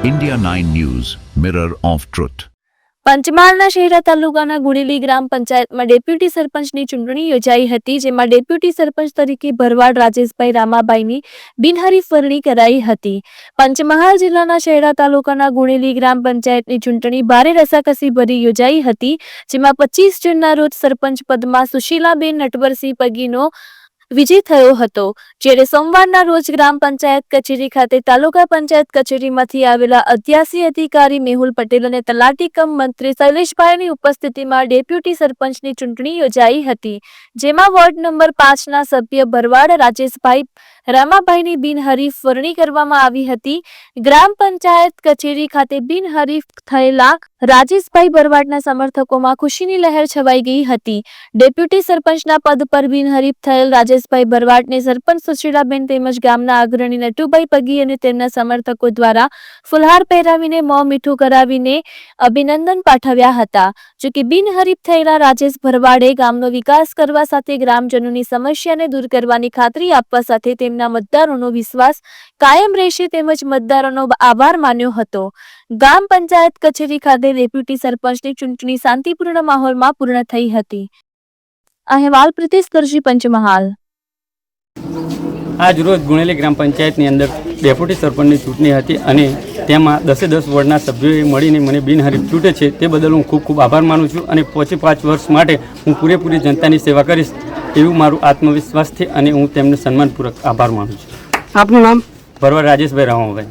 India 9 News, Mirror of Truth. પંચમહાલના શહેરા તાલુકાના ગુડેલી ગ્રામ પંચાયતમાં ડેપ્યુટી સરપંચની ચૂંટણી યોજાઈ હતી જેમાં ડેપ્યુટી સરપંચ તરીકે ભરવાડ રાજેશભાઈ રામાબાઈની બિનહરીફ વરણી કરાઈ હતી પંચમહાલ જિલ્લાના શહેરા તાલુકાના ગુણેલી ગ્રામ પંચાયતની ચૂંટણી ભારે રસાકસી ભરી યોજાઈ હતી જેમાં પચીસ જૂનના રોજ સરપંચ પદમાં સુશીલાબેન નટવરસિંહ પગીનો વિજય થયો હતો. જ્યારે સોમવારના રોજ ગ્રામ પંચાયત કચેરી ખાતે તાલુકા પંચાયત કચેરીમાંથી આવેલા અધ્યાસી અધિકારી મેહુલ પટેલ અને તલાટી કમ મંત્રી શૈલેષભાઈની ઉપસ્થિતિમાં ડેપ્યુટી સરપંચની ચૂંટણી યોજાઈ હતી, જેમાં વોર્ડ નંબર પાંચના સભ્ય ભરવાડ રાજેશભાઈ રામાભાઈની બિનહરીફ વરણી કરવામાં આવી હતી. ગ્રામ પંચાયત કચેરી ખાતે બિનહરીફ થયેલા રાજેશભાઈ ભરવાડના સમર્થકોમાં ખુશીની લહેર છવાઈ ગઈ હતી. ડેપ્યુટી સરપંચના પદ પર બિનહરીફ થયેલ રાજેશભાઈ બરવાડને સરપંચ સુશીલાબેન તેમજ ગામના અગ્રણી નટુભાઈ પગી અને તેમના સમર્થકો દ્વારા ફુલહાર પહેરાવીને મોં મીઠું કરાવીને અભિનંદન પાઠવ્યા હતા. જોકે બિનહરીફ થયેલા રાજેશ ભરવાડે ગામનો વિકાસ કરવા સાથે ગ્રામજનોની સમસ્યાને દૂર કરવાની ખાતરી આપવા સાથે તેમના મતદારોનો વિશ્વાસ કાયમ રહેશે તેમજ મતદારોનો આભાર માન્યો હતો. ગામ પંચાયત કચેરી ખાતે ડેપ્યુટી સરપંચની ચૂંટણી શાંતિપૂર્ણ માહોલમાં પૂર્ણ થઈ હતી. અહેવાલ કરજી પંચમહાલ. આજ રોજ ગુણેલી ગ્રામ પંચાયતની અંદર ડેપ્યુટી સરપંચની ચૂંટણી હતી અને તેમાં દસે દસ વોર્ડના સભ્યોએ મળીને મને બિનહરીફ ચૂંટે છે તે બદલ હું ખૂબ ખૂબ આભાર માનું છું અને પછી પાંચ વર્ષ માટે હું પૂરેપૂરી જનતાની સેવા કરીશ. એવું મારું આત્મવિશ્વાસ છે અને હું તેમને સન્માનપૂર્વક આભાર માનું છું. આપનું નામ? ભરવા રાજેશભાઈ રામાભાઈ